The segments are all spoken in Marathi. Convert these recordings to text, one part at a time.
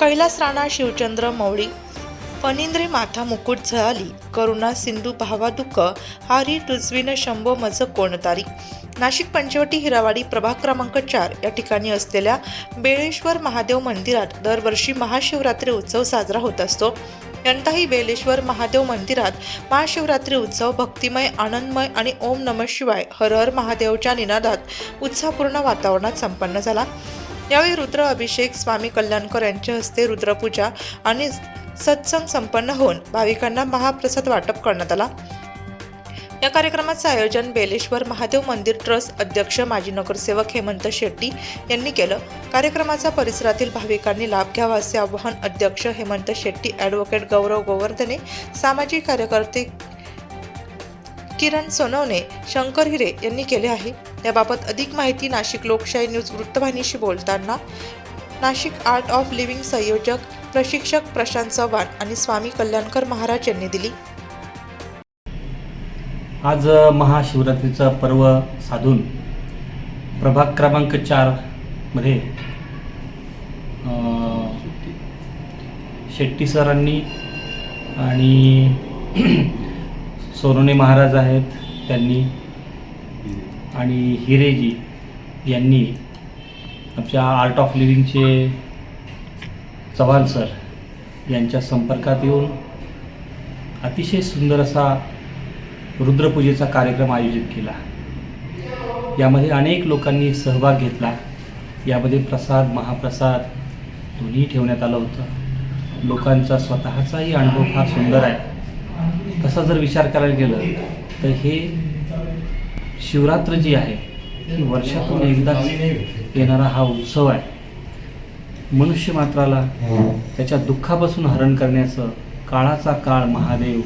कैलास राणा शिवचंद्र मौळी फनिंद्री माथा मुकुट झळाली करुणा सिंधू भावा दुःख हारी टुजवीन शंभो मज कोणतारी. नाशिक पंचवटी हिरावाडी प्रभाग क्रमांक चार. या ठिकाणी असलेल्या बेळेश्वर महादेव मंदिरात दरवर्षी महाशिवरात्री उत्सव साजरा होत असतो. यंदाही बेलेश्वर महादेव मंदिरात महाशिवरात्री उत्सव भक्तिमय आनंदमय आणि ओम नमः शिवाय हर हर महादेवच्या निनादात उत्साहपूर्ण वातावरणात संपन्न झाला. यावेळी रुद्र अभिषेक स्वामी कल्याणकर यांच्या हस्ते रुद्रपूजा आणि सत्संग संपन्न होऊन भाविकांना महाप्रसाद वाटप करण्यात आला. या कार्यक्रमाचं आयोजन बेलेश्वर महादेव मंदिर ट्रस्ट अध्यक्ष माजी नगरसेवक हेमंत शेट्टी यांनी केलं. कार्यक्रमाचा परिसरातील भाविकांनी लाभ घ्यावा असे आवाहन अध्यक्ष हेमंत शेट्टी ॲडव्होकेट गौरव गोवर्धने सामाजिक कार्यकर्ते किरण सोनवणे शंकर हिरे यांनी केले आहे. याबाबत अधिक माहिती नाशिक लोकशाही न्यूज वृत्तवाहिनीशी बोलताना नाशिक आर्ट ऑफ लिव्हिंग संयोजक प्रशिक्षक प्रशांत चव्हाण आणि स्वामी कल्याणकर महाराज यांनी दिली. आज महाशिवरात्रीचं महाशिवरात्रीचा पर्व साधून प्रभाग क्रमांक चारमध्ये शेट्टी सरांनी आणि सोनोने महाराज आहेत त्यांनी आणि हिरेजी यांनी आमच्या आर्ट ऑफ लिव्हिंगचे चव्हाण सर यांच्या संपर्कात येऊन अतिशय सुंदर असा रुद्रपूजेचा कार्यक्रम आयोजित केला. यामध्ये अनेक लोकांनी सहभाग घेतला. यामध्ये प्रसाद महाप्रसाद दोन्ही ठेवण्यात आलं होतं. लोकांचा स्वतःचाही अनुभव फार सुंदर आहे. तसा जर विचार करायला गेलं तर हे शिवरात्र जी आहे ती वर्षातून एकदा येणारा हा उत्सव आहे. मनुष्य मात्राला त्याच्या दुःखापासून हरण करण्याचं काळाचा काळ महादेव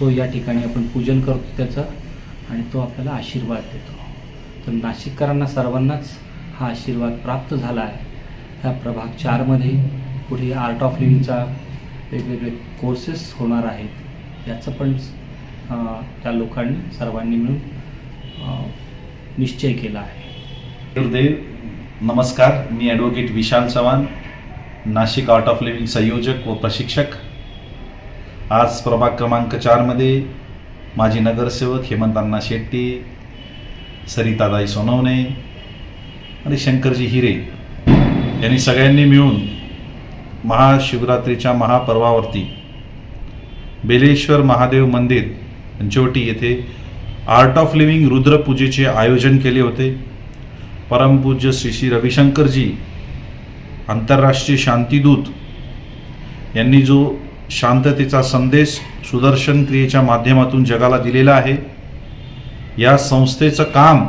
तो या ठिकाणी आपण पूजन करतो त्याचं आणि तो आपल्याला आशीर्वाद देतो. तर नाशिककरांना सर्वांनाच हा आशीर्वाद प्राप्त झाला आहे. ह्या प्रभाग चारमध्ये पुढे आर्ट ऑफ लिव्हिंगचा वेगवेगळे कोर्सेस होणार आहेत. याचं पण त्या लोकांनी सर्वांनी मिळून निश्चय केला आहे. गुरुदेव नमस्कार. मी advocate Vishal Chavan Nashik art of living संयोजक व प्रशिक्षक. आज प्रभाग क्रमांक चारमध्ये माजी नगरसेवक हेमंतांना शेट्टी सरितादाई सोनवणे आणि शंकरजी हिरे यांनी सगळ्यांनी मिळून महाशिवरात्रीच्या महापर्वावरती बेलेश्वर महादेव मंदिर पंचवटी येथे आर्ट ऑफ लिव्हिंग रुद्रपूजेचे आयोजन केले होते. परमपूज्य श्री श्री रविशंकरजी आंतरराष्ट्रीय शांतीदूत यांनी जो शांततेचा संदेश सुदर्शन क्रियेच्या माध्यमातून जगाला दिलेला आहे या संस्थेचं काम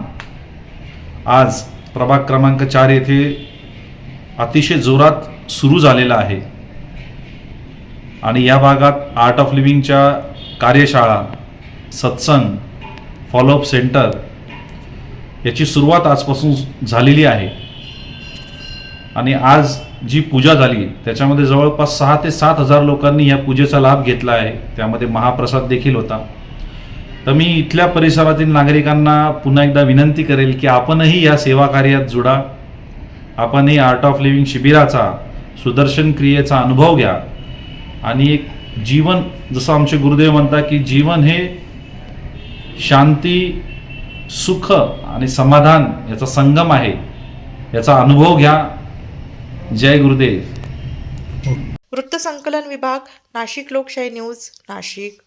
आज प्रभाग क्रमांक चार येथे अतिशय जोरात सुरू झालेलं आहे. आणि या भागात आर्ट ऑफ लिव्हिंगच्या कार्यशाळा सत्संग फॉलोअप सेंटर याची सुरुवात आजपासून झालेली आहे. आणि आज जी पूजा झाली त्याच्यामध्ये जवळपास सहा ते सात हजार लोकांनी या पूजेचा लाभ घेतला आहे. त्यामध्ये महाप्रसाद देखील होता. तर मी इथल्या परिसरातील नागरिकांना पुन्हा एकदा विनंती करेल की आपणही या सेवा कार्यात जुडा. आपणही आर्ट ऑफ लिव्हिंग शिबिराचा सुदर्शन क्रियेचा अनुभव घ्या. आणि एक जीवन जसं आमचे गुरुदेव म्हणतात की जीवन हे शांती सुख आणि समाधान याचा संगम आहे. याचा अनुभव घ्या. जय गुरुदेव. वृत्तसंकलन विभाग नाशिक लोकशाही न्यूज नाशिक.